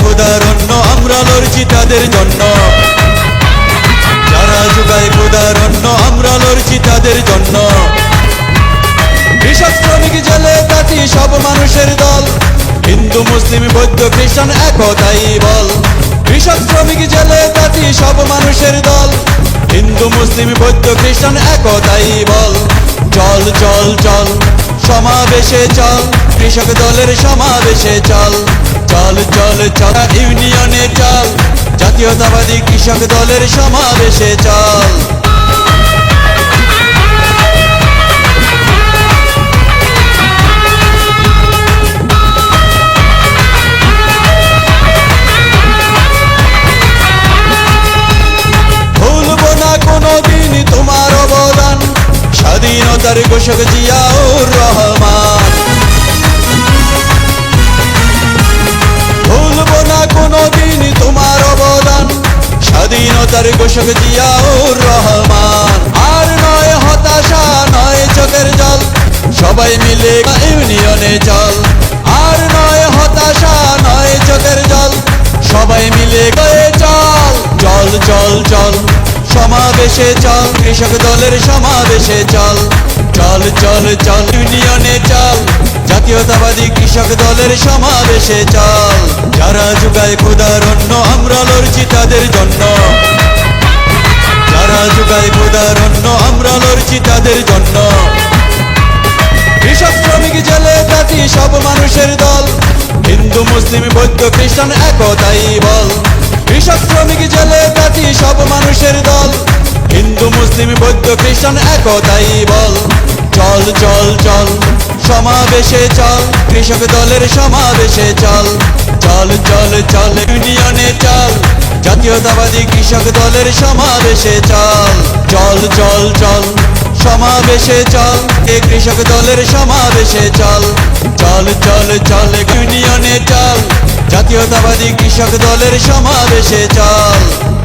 ক্ষুদারণ্য আমরা লড়ছি তাদের জন্য। যারা যুগায় ক্ষুদারণ্য আমরা লড়ছি তাদের জন্য। কৃষক শ্রমিক জেলে কাটি সব মানুষের দল। হিন্দু, মুসলিম, বৌদ্ধ, খ্রিস্টান একতাই বল। কৃষক শ্রমিক জেলে কাটি সব মানুষের দল। হিন্দু, মুসলিম, বৌদ্ধ, খ্রিস্টান একতাই বল। চল চল চল, সমাবেশে চল। কৃষক দলের সমাবেশে চল চল ইউনিয়নে চল। জাতীয়তাবাদী কৃষক দলের সমাবেশে চল। তোমার অবদান। স্বাধীনতার ঘোষক জিয়াউর রহমান। স্বাধীনতার ঘোষক জিয়াউর রহমান। আর নয় হতাশা, নয় চোখের জল, সবাই মিলে ইউনিয়নে চল। আর নয় হতাশা, নয় চোখের জল, সবাই মিলে গয়ে চল। চল চল চল সমাবেশে চল। কৃষক দলের সমাবেশে চল। চল চল চল, ইউনিয়নে চল। জাতীয়তাবাদী কৃষক দলের সমাবেশে চল। যারা যুগায় ক্ষুদারণ্য আমরা লড়ছি তাদের জন্য। যারা যুগায় ক্ষুদারণ্য আমরা লড়ছি তাদের জন্য কৃষক, শ্রমিক, জেলে কাটি সব মানুষের দল। হিন্দু, মুসলিম, বৌদ্ধ, খ্রিস্টান, একতাই বল। কৃষক, শ্রমিক, জেলে কাটি সব মানুষের দল। হিন্দু, মুসলিম, বৌদ্ধ, খ্রিস্টান, একতাই বল। চল চল চল, সমাবেশে চল, কৃষক দলের সমাবেশে চল। চল চল চল, ইউনিয়নে চল, জাতীয়তাবাদী কৃষক দলের সমাবেশে চল। চল চল চল, সমাবেশে চল এ কৃষক দলের সমাবেশে চল। চল চল চল, ইউনিয়নে চল, জাতীয়তাবাদী কৃষক দলের সমাবেশে চল।